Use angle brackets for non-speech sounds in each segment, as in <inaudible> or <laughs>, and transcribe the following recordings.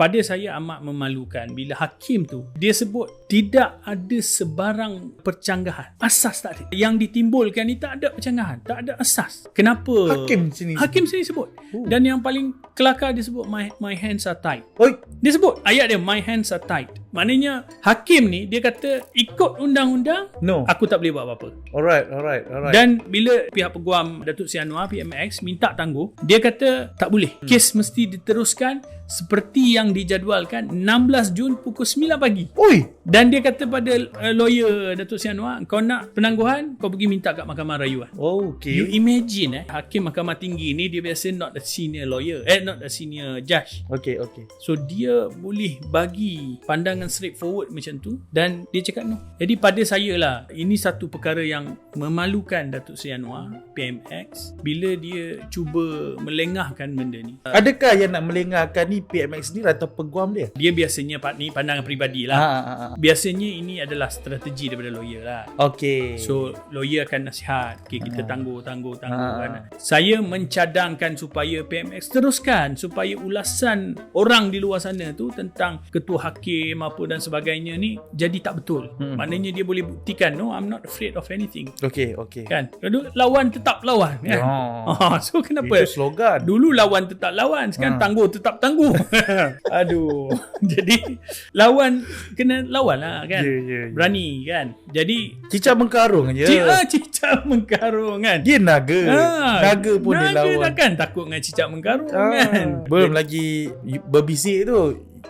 pada saya amat memalukan bila hakim tu dia sebut tidak ada sebarang percanggahan. Asas tak ada. Yang ditimbulkan ni tak ada percanggahan, tak ada asas. Kenapa? Hakim sini Hakim sini sebut. Oh. Dan yang paling kelakar dia sebut my my hands are tied. Oi, Dia sebut ayat dia my hands are tied. Maknanya hakim ni dia kata ikut undang-undang no. aku tak boleh buat apa-apa. Alright, alright, alright. Dan bila pihak peguam Datuk Seri Anwar PMX minta tangguh, dia kata tak boleh. Hmm. Kes mesti diteruskan seperti yang dijadualkan 16 Jun pukul 9 pagi. Oi, Dan dia kata pada uh, lawyer Datuk Seri Anwar, kau nak penangguhan, kau pergi minta kat Mahkamah Rayuan. okay. You imagine eh, hakim Mahkamah Tinggi ni dia biasa not the senior lawyer, eh not the senior judge. Okay, okay. So dia boleh bagi pandangan straightforward macam tu dan dia cakap no. Jadi pada saya lah ini satu perkara yang memalukan Datuk Seri Anwar PMX bila dia cuba melengahkan benda ni. Adakah yang nak melengahkan ni PMX ni atau peguam dia? Dia biasanya ni pandangan peribadi Ha, lah. ha, ha. Biasanya ini adalah strategi daripada lawyer lah. Okay. So lawyer akan nasihat okay, Kita tangguh Tangguh Tangguh Ah. kan Saya mencadangkan Supaya PMX teruskan Supaya ulasan Orang di luar sana tu Tentang Ketua Hakim Apa dan sebagainya ni Jadi tak betul Hmm. Maknanya dia boleh buktikan No I'm not afraid of anything okay, okay. Kan Lalu lawan tetap lawan kan Oh. Ah, So kenapa Itu slogan. Dulu lawan tetap lawan Sekarang Ha. tangguh tetap tangguh <laughs> Aduh <laughs> Jadi Lawan Kena lawan lah kan Ya, ya, ya. Berani kan Jadi Cicak mengkarung je. Ah, cicak <laughs> mengkarung kan. Dia naga. Ah, naga pun dia naga lawan. takkan takut dengan cicak mengkarung Ah, kan. Belum lagi berbisik tu.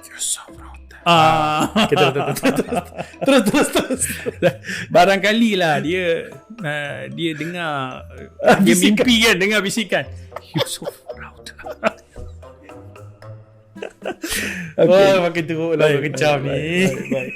You're so rotten. Ah. Okay, <laughs> terus, terus, terus. Barangkali lah dia uh, dia dengar uh, dia mimpi kan dengar bisikan. You so Okay. Wah, makin teruk lah kecam ni. baik, baik.